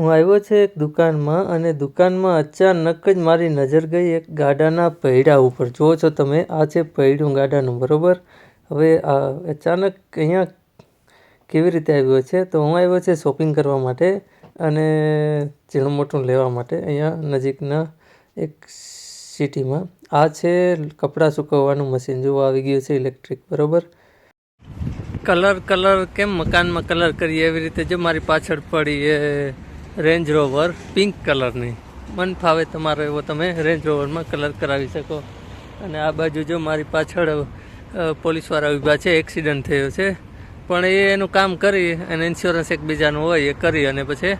હું આવ્યો છે એક દુકાનમાં અને દુકાનમાં અચાનક જ મારી નજર ગઈ એક ગાડાના પૈડા ઉપર. જુઓ છો તમે, આ છે પૈડું ગાડાનું, બરોબર? હવે આ અચાનક અહીંયા કેવી રીતે આવ્યો છે? તો હું આવ્યો છે શોપિંગ કરવા માટે અને ઝીણું મોટું લેવા માટે, અહીંયા નજીકના એક સિટીમાં. આ છે કપડાં સુકવવાનું મશીન. જોવા આવી ગયું છે ઇલેક્ટ્રિક, બરોબર? કલર કલર કેમ મકાનમાં કલર કરીએ? એવી રીતે જો મારી પાછળ પડી એ રેન્જ રોવર પિંક કલરની મન ફાવે તમારો એવો તમે રેન્જ રોવરમાં કલર કરાવી શકો. અને આ બાજુ જો મારી પાછળ પોલીસવાળા ઊભા છે એક્સિડન્ટ થયો છે. પણ એ એનું કામ કરી અને ઇન્સ્યોરન્સ એકબીજાનું હોય એ કરી અને પછી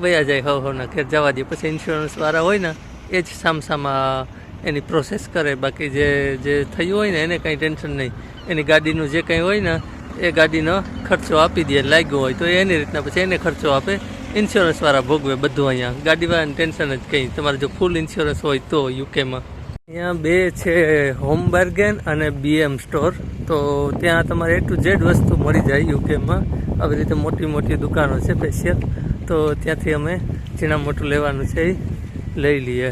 વયા જાય હવ હવના ઘેર જવા દે. પછી ઇન્સ્યોરન્સવાળા હોય ને, એ જ સામસામા એની પ્રોસેસ કરે. બાકી જે જે થયું હોય ને એને કંઈ ટેન્શન નહીં. એની ગાડીનું જે કંઈ હોય ને, એ ગાડીનો ખર્ચો આપી દે, લાગ્યો હોય તો એની રીતના પછી એને ખર્ચો આપે. ઇન્સ્યોરન્સવાળા ભોગવે બધું અહીંયા. ગાડીવાળાને ટેન્શન જ કંઈ. તમારે જો ફૂલ ઇન્સ્યોરન્સ હોય તો યુકેમાં અહીંયા બે છે હોમ બર્ગેન અને બીએમ સ્ટોર તો ત્યાં તમારે એ ટુ ઝેડ વસ્તુ મળી જાય યુકેમાં આવી રીતે મોટી મોટી દુકાનો છે સ્પેશિયલ તો ત્યાંથી અમે ઝીણા મોટું લેવાનું છે એ લઈ લઈએ.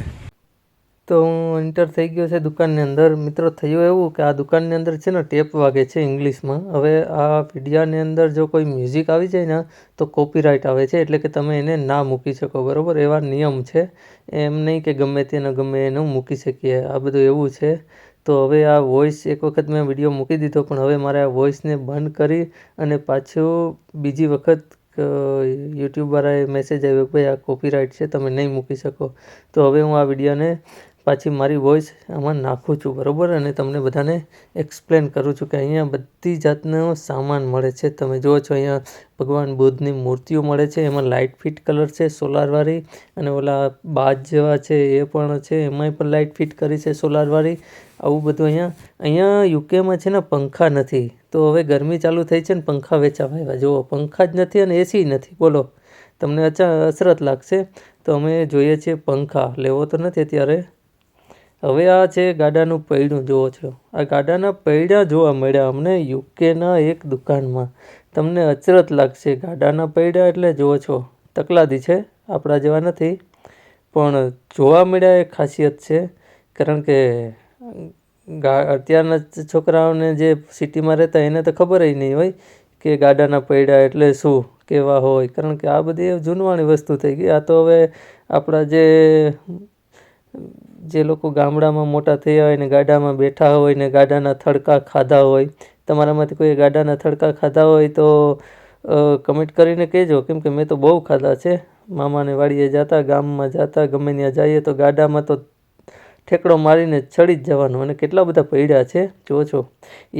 તો હું એન્ટર થઈ ગયો છે દુકાનની અંદર. મિત્રો, થયું એવું કે આ દુકાનની અંદર છે ને ટેપ વાગે છે ઇંગ્લિશમાં. હવે આ પીડિયાની અંદર જો કોઈ મ્યુઝિક આવી જાય ને, તો કોપીરાઇટ આવે છે. એટલે કે તમે એને ના મૂકી શકો, બરાબર? એવા નિયમ છે. એમ નહીં કે ગમે તેને ગમે એનું મૂકી શકીએ. આ બધું એવું છે. તો હવે આ વોઇસ એક વખત મેં વીડિયો મૂકી દીધો, પણ હવે મારે આ વોઇસને બંધ કરી અને પાછું બીજી વખત યુટ્યુબવાળાએ મેસેજ આવ્યો કે ભાઈ આ કોપીરાઇટ છે, તમે નહીં મૂકી શકો. તો હવે હું આ વિડીયોને પાછી મારી વોઇસ આમાં નાખું છું, બરાબર? અને તમને બધાને એક્સપ્લેન કરું છું કે અહીંયા બધી જાતનો સામાન મળે છે. તમે જુઓ છો, અહીંયા ભગવાન બુદ્ધની મૂર્તિઓ મળે છે, એમાં લાઇટ ફિટ કલર છે સોલારવાળી અને ઓલા બાજ જેવા છે એ પણ છે, એમાંય પણ લાઇટ ફિટ કરી છે સોલારવાળી આવું બધું અહીંયા અહીંયા યુકેમાં છે ને પંખા નથી. તો હવે ગરમી ચાલુ થઈ છે ને પંખા વેચાવા આવ્યા. જુઓ, પંખા જ નથી અને એસી નથી. બોલો, તમને અચા, અસરત લાગશે? તો અમે જોઈએ છીએ પંખા. લેવો તો નથી અત્યારે? હવે આ છે ગાડાનું પૈડું, જુઓ છો. આ ગાડાના પૈડા જોવા મળ્યા અમને યુકેના એક દુકાનમાં. તમને અચરત લાગશે ગાડાના પૈડા એટલે જુઓ છો, તકલાદી છે, આપણા જેવા નથી. પણ જોવા મળ્યા એ ખાસિયત છે, કારણ કે અત્યારના છોકરાઓને જે સિટીમાં રહેતા એને તો ખબર જ નહીં હોય કે ગાડાના પૈડા એટલે શું, કેવા હોય. કારણ કે આ બધી જૂનવાણી વસ્તુ થઈ ગઈ. આ તો હવે આપણા જે જે લોકો ગામડામાં મોટા થયા હોય ને ગાડામાં બેઠા હોય ને ગાડાના થડકા ખાધા હોય, તમારામાંથી કોઈ ગાડાના થડકા ખાધા હોય તો કમેન્ટ કરીને કહેજો. કેમ કે મેં તો બહુ ખાધા છે. મામાને વાડીએ જતા, ગામમાં જતા, ગમે ત્યાં જઈએ તો ગાડામાં તો ઠેકડો મારીને ચડી જ જવાનું. અને કેટલા બધા પૈડા છે. જુઓ છો.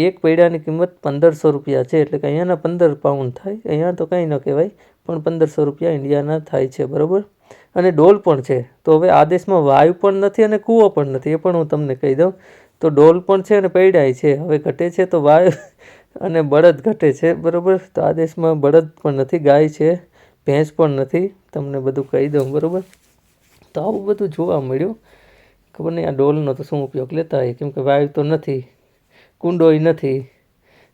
એક પૈડાની કિંમત પંદરસો રૂપિયા છે. એટલે કે અહીંયાના પંદર પાઉન્ડ થાય. અહીંયા તો કંઈ ન કહેવાય, પણ પંદરસો રૂપિયા ઇન્ડિયાના થાય છે. બરાબર? અને ડોલ પણ છે. તો હવે આ દેશમાં વાયુ પણ નથી અને કૂવો પણ નથી, એ પણ હું તમને કહી દઉં. તો ડોલ પણ છે અને પૈડાય છે. હવે ઘટે છે તો વાયુ અને બળદ ઘટે છે, બરાબર? તો આ દેશમાં બળદ પણ નથી, ગાય છે, ભેંસ પણ નથી, તમને બધું કહી દઉં, બરાબર? તો આવું બધું જોવા મળ્યું. ખબર નહીં, આ ડોલનો તો શું ઉપયોગ લેતા હોય? કેમ કે વાયુ તો નથી, કુંડોય નથી.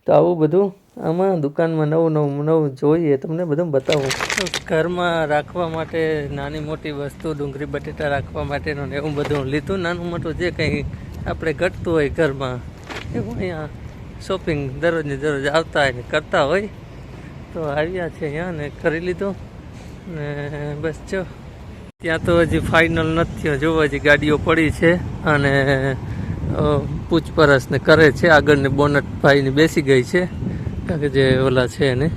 તો આવું બધું આમાં દુકાનમાં નવું નવું નવું જોઈએ, તમને બધું બતાવું. ઘરમાં રાખવા માટે નાની મોટી વસ્તુ, ડુંગળી, બટેટા રાખવા માટેનું ને એવું બધું. લીધું નાનું મોટું જે કંઈ આપણે ઘટતું હોય ઘરમાં, એવું અહીંયા શોપિંગ દરરોજને દરરોજ આવતા હોય ને કરતા હોય. તો આવ્યા છે અહીંયા ને કરી લીધું ને બસ જો. ત્યાં તો હજી ફાઇનલ નથી જોવો હજી ગાડીઓ પડી છે અને પૂછપરછને કરે છે. આગળની બોનટ ભાઈની બેસી ગઈ છે. કે જે ઓલા છે એને.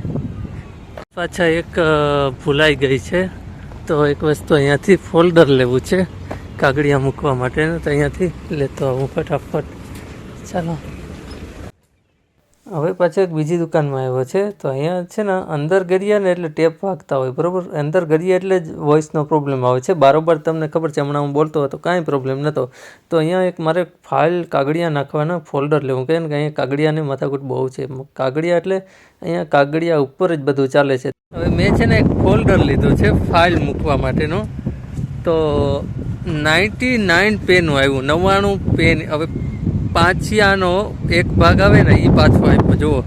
પાછા એક ભૂલાઈ ગઈ છે. તો એક વસ્તુ અહીંયાથી ફોલ્ડર લેવું છે. કાગળિયા મૂકવા માટે તો અહીંયાથી લેતો આવું ફટાફટ. ચાલો. હવે પાછો એક બીજી દુકાનમાં આવ્યો છે. તો અહીંયા છે ને અંદર ગરિયા ને એટલે ટેપ વાગતા હોય, બરાબર? અંદર ગરિયા એટલે જ વોઇસનો પ્રોબ્લેમ આવે છે. બારોબાર તમને ખબર છે, હમણાં હું બોલતો હતો, કાંઈ પ્રોબ્લેમ નહોતો. તો અહીંયા એક મારે ફાઇલ કાગળિયા નાખવાના ફોલ્ડર લેવું કહે ને કે અહીંયા કાગળિયાની માથાકૂટ બહુ છે. કાગળિયા એટલે અહીંયા કાગળિયા ઉપર જ બધું ચાલે છે. હવે મેં છે ને એક ફોલ્ડર લીધું છે ફાઇલ મૂકવા માટેનું. તો નાઇન્ટી નાઇન પેનું આવ્યું, નવ્વાણું પેન, હવે પાંચિયાનો એક ભાગ આવે ને એ પાછો આપ્યો જુઓ.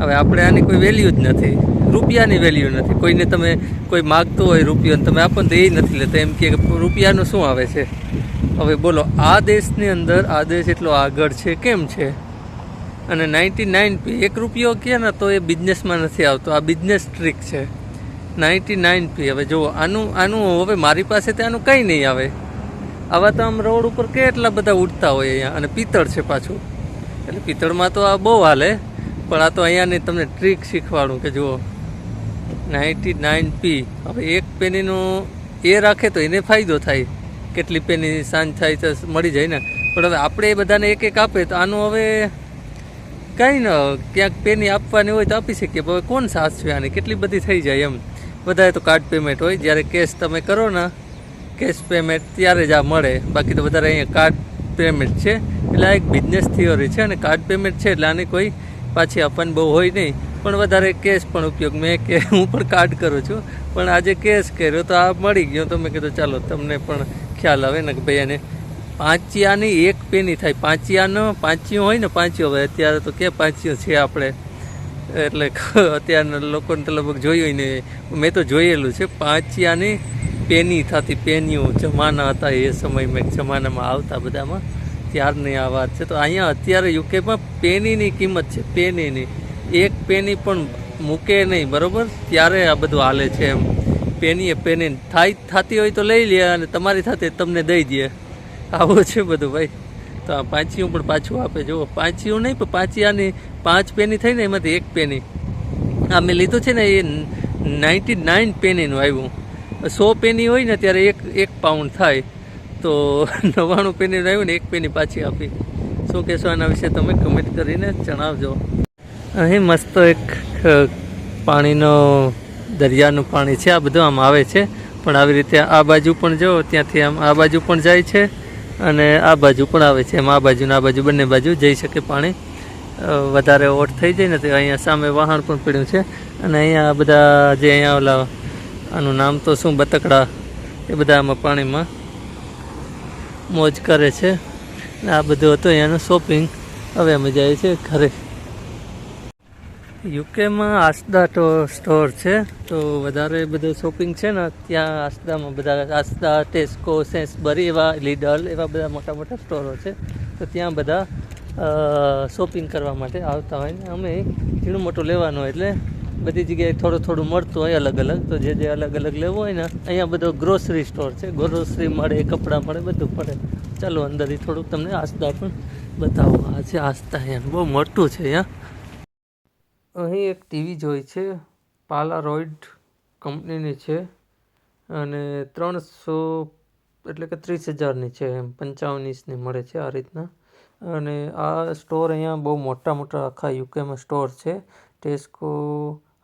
હવે આપણે આની કોઈ વેલ્યુ જ નથી. રૂપિયાની વેલ્યુ નથી. કોઈને તમે કોઈ માગતું હોય રૂપિયો તમે આપો તો એ નથી લેતા. એમ કે રૂપિયાનું શું આવે છે? હવે બોલો, આ દેશની અંદર આ દેશ એટલો આગળ છે, કેમ છે? અને નાઇન્ટી નાઇન પી, એક રૂપિયો કહે ને તો એ બિઝનેસમાં નથી આવતો. આ બિઝનેસ ટ્રીક છે. Ninety nine P. હવે જુઓ, આનું આનું હવે મારી પાસે તો આનું કંઈ નહીં આવે. આવા તો આમ રોડ ઉપર કેટલા બધા ઉડતા હોય અહીંયા. અને પિત્તળ છે પાછું. એટલે પિત્તળમાં તો આ બહુ હાલે. પણ આ તો અહીંયાની તમને ટ્રીક શીખવાડું કે જુઓ. નાઇન્ટી નાઇન પી હવે એક પેનીનું એ રાખે તો એને ફાયદો થાય. કેટલી પેની સાંજ થાય તો મળી જાય ને. પણ હવે આપણે એ બધાને એક એક આપે તો આનું હવે કાંઈ ન ક્યાંક પેની આપવાની હોય તો આપી શકીએ. હવે કોણ સાચવે આની? કેટલી બધી થઈ જાય એમ. વધારે તો કાર્ડ પેમેન્ટ હોય. જ્યારે કેશ તમે કરો ને કેશ પેમેન્ટ ત્યારે જ આ મળે. બાકી તો વધારે અહીંયા કાર્ડ પેમેન્ટ છે. એટલે આ એક બિઝનેસ થિયોરી છે અને કાર્ડ પેમેન્ટ છે એટલે આની કોઈ પાછી અપન બહુ હોય નહીં. પણ વધારે કેશ પણ ઉપયોગ મેં કે હું પણ કાર્ડ કરું છું. પણ આજે કેશ કર્યો તો આ મળી ગયો. તો મેં કીધું, ચાલો, તમને પણ ખ્યાલ આવે. ને કે ભાઈ, એને પાંચિયાની એક પેની થાય. પાંચિયાનો, પાંચિયો હોય ને, પાંચિયો હવે અત્યારે તો કે પાંચિયો છે આપણે. એટલે અત્યારના લોકોને તો લગભગ જોયું નહીં. મેં તો જોયેલું છે. પાંચિયાની પેની થતી પેનીઓ જમાના હતા એ સમયમાં જમાનામાં આવતા બધામાં. ત્યારની આ વાત છે. તો અહીંયા અત્યારે યુકેમાં પેનીની કિંમત છે, પેનીની. એક પેની પણ મૂકે નહીં, બરાબર? ત્યારે આ બધું હાલે છે એમ. પેનીએ પેની થાય, થતી હોય તો લઈ લે અને તમારી સાથે તમને દઈ દે. આવું છે બધું ભાઈ. તો આ પાંચિયું પણ પાછું આપે. જુઓ, પાંચિયું નહીં, પણ પાંચિયાની પાંચ પેની થઈ ને એમાંથી એક પેની. આ મેં લીધું છે ને એ નાઇન્ટી નાઇન પેનીનું આવ્યું. સો પેની હોય ને ત્યારે એક એક પાઉન્ડ થાય. તો નવ્વાણું પેની રહ્યું ને એક પેની પાછી આપી. શું કહેશો આના વિશે તમે કમેન્ટ કરીને જણાવજો. અહીં મસ્ત એક પાણીનો, દરિયાનું પાણી છે. આ બધું આમ આવે છે. પણ આવી રીતે આ બાજુ પણ જો, ત્યાંથી આમ આ બાજુ પણ જાય છે અને આ બાજુ પણ આવે છે. એમ આ બાજુ ને આ બાજુ બંને બાજુ જઈ શકે પાણી. વધારે ઓટ થઈ જાય ને તો અહીંયા સામે વહાણ પણ પડ્યું છે. અને અહીંયા આ બધા જે અહીંયા ઓલા આનું નામ તો શું બતકડા? એ બધા આમાં પાણીમાં મોજ કરે છે. આ બધું હતું અહીંયાનું શોપિંગ હવે અમે જઈએ છીએ ઘરે. યુકેમાં આસ્દા તો સ્ટોર છે. તો વધારે બધું શોપિંગ છે ને, ત્યાં આસ્દામાં બધા આસ્દા, ટેસ્કો, સેન્સબરી એવા, લીડલ એવા બધા મોટા મોટા સ્ટોરો છે. તો ત્યાં બધા શોપિંગ કરવા માટે આવતા હોય ને, અમે ઝીણું મોટું લેવાનું એટલે બધી જગ્યાએ થોડું થોડું મળતું હોય અલગ અલગ, તો જે જે અલગ અલગ લેવું હોય ને, અહીંયા બધો ગ્રોસરી સ્ટોર છે. ગ્રોસરી મળે, કપડાં મળે, બધું મળે ચાલો અંદરથી થોડુંક તમને આસ્તા પણ બતાવો. આ છે આસ્તા અહીંયા બહુ મોટું છે, અહીંયા. અહીં એક ટીવી જોઈ છે. પાલારોઇડ કંપનીની છે. અને ત્રણસો એટલે કે ત્રીસ હજારની છે એમ. પંચાવન ઇંચની મળે છે આ રીતના. અને આ સ્ટોર અહીંયા બહુ મોટા મોટા આખા યુકેમાં સ્ટોર છે. ટેસ્કો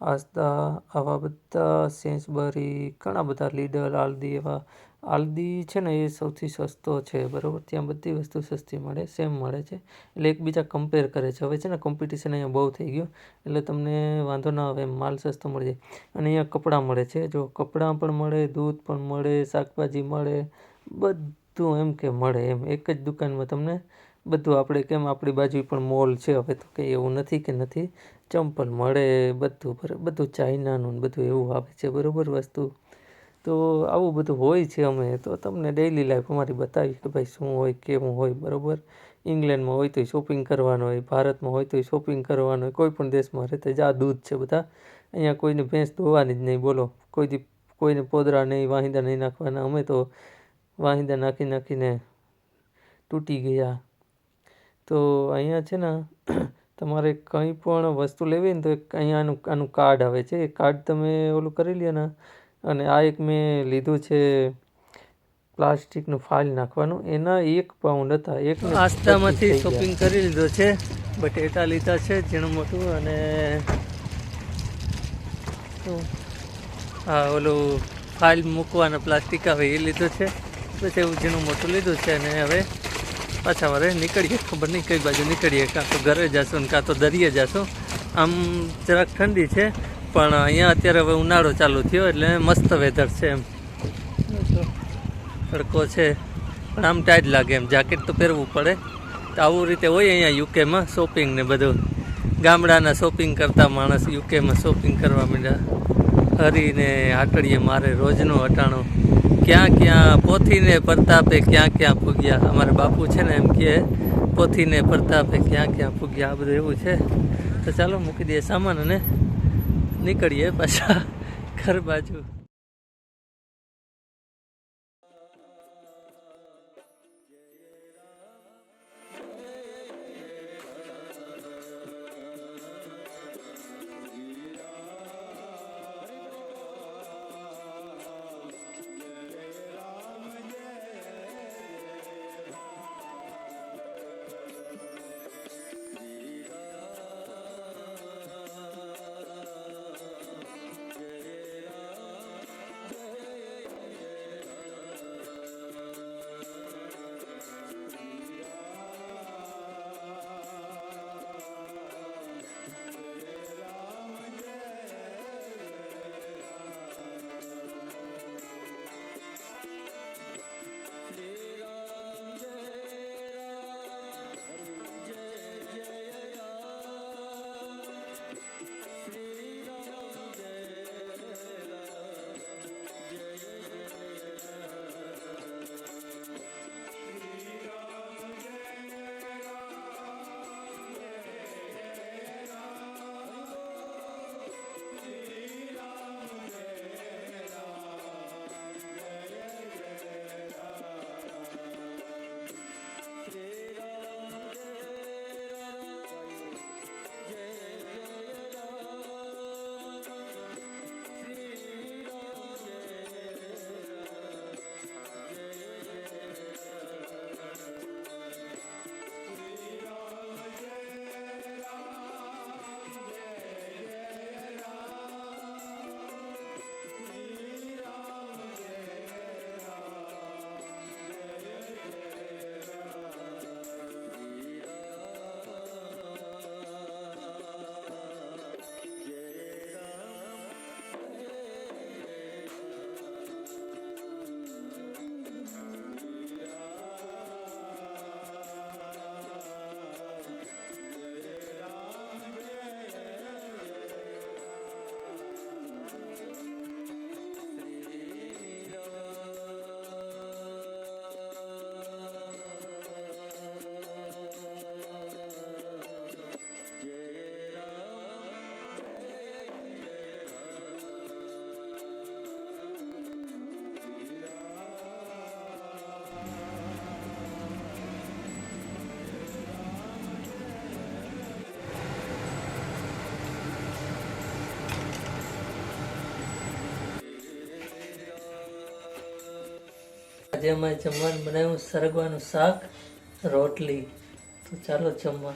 આસ્દા આવા બધા સેન્સબરી ઘણા બધા લીડર, આલદી એવા. આલદી છે ને એ સૌથી સસ્તો છે, બરાબર? ત્યાં બધી વસ્તુ સસ્તી મળે, સેમ મળે છે. એટલે એકબીજા કમ્પેર કરે છે. હવે છે ને કોમ્પિટિશન અહીંયા બહુ થઈ ગયું. એટલે તમને વાંધો ના આવે, માલ સસ્તો મળી જાય. અને અહીંયા કપડાં મળે છે. જો કપડાં પણ મળે, દૂધ પણ મળે, શાકભાજી મળે, બધું એમ કે મળે એમ. એક જ દુકાનમાં તમને બધું આપણે કેમ, આપણી બાજુ પણ મોલ છે, હવે તો કંઈ એવું નથી કે નથી. ચંપલ મળે, બધું બરાબર બધું ચાઇનાનું બધું એવું આવે છે, બરાબર વસ્તુ. તો આવું બધું હોય છે અમે, તો તમને ડેઈલી લાઈફ અમારી બતાવી કે ભાઈ શું હોય કેવું હોય, બરાબર? ઇંગ્લેન્ડમાં હોય તો શોપિંગ કરવાનું હોય, ભારતમાં હોય તો શોપિંગ કરવાનું હોય, કોઈ પણ દેશમાં રહેતા જ આ દૂધ છે બધા. અહીંયા કોઈને ભેંસ ધોવાની જ નહીં, બોલો. કોઈ કોઈને પોદરા નહીં, વાહિંદા નહીં નાખવાના, અમે તો વાહિંદા નાખી નાખીને તૂટી ગયા. તો અહીંયા છે ને તમારે કંઈ પણ વસ્તુ લેવી ને તો એક અહીંયા આનું આનું કાર્ડ આવે છે. એ કાર્ડ તમે ઓલું કરી લ્યો ને અને આ એક મેં લીધું છે પ્લાસ્ટિકનું ફાઇલ નાખવાનું. એના એક પાઉન્ડ હતા. એક આસ્થામાંથી શોપિંગ કરી લીધો છે. બટેટા લીધા છે ઝીણું મોટું અને હા ઓલું ફાઇલ મૂકવાના પ્લાસ્ટિક આવે એ લીધું છે. પછી એવું ઝીણું મોટું લીધું છે અને હવે પાછા વારે નીકળીએ, ખબર નહીં કઈ બાજુ નીકળીએ, કાં તો ઘરે જશું ને કાં તો દરિયે જશું. આમ જરાક ઠંડી છે, પણ અહીંયા અત્યારે હવે ઉનાળો ચાલુ થયો એટલે મસ્ત વેધર છે એમ. તડકો છે, પણ આમ ટાઈટ લાગે એમ. જાકેટ તો પહેરવું પડે. તો આવું રીતે હોય અહીંયા યુકેમાં શોપિંગ ને બધું. ગામડાના શોપિંગ કરતા માણસ યુકેમાં શોપિંગ કરવા માંડ્યા. હરીને આટડીએ મારે રોજનું હટાણું ક્યાં ક્યાં પોથીને પ્રતાપે ક્યાં ક્યાં પૂગ્યા? અમારા બાપુ છે ને એમ કહે, પોથીને પ્રતાપે ક્યાં ક્યાં પૂગ્યા? આ બધું એવું છે. તો ચાલો મૂકી દઈએ સામાન અને નીકળીએ પાછા ઘર બાજુ. આજે અમે જમવાનું બનાવ્યું સરગવાનું શાક રોટલી. તો ચાલો જમવા.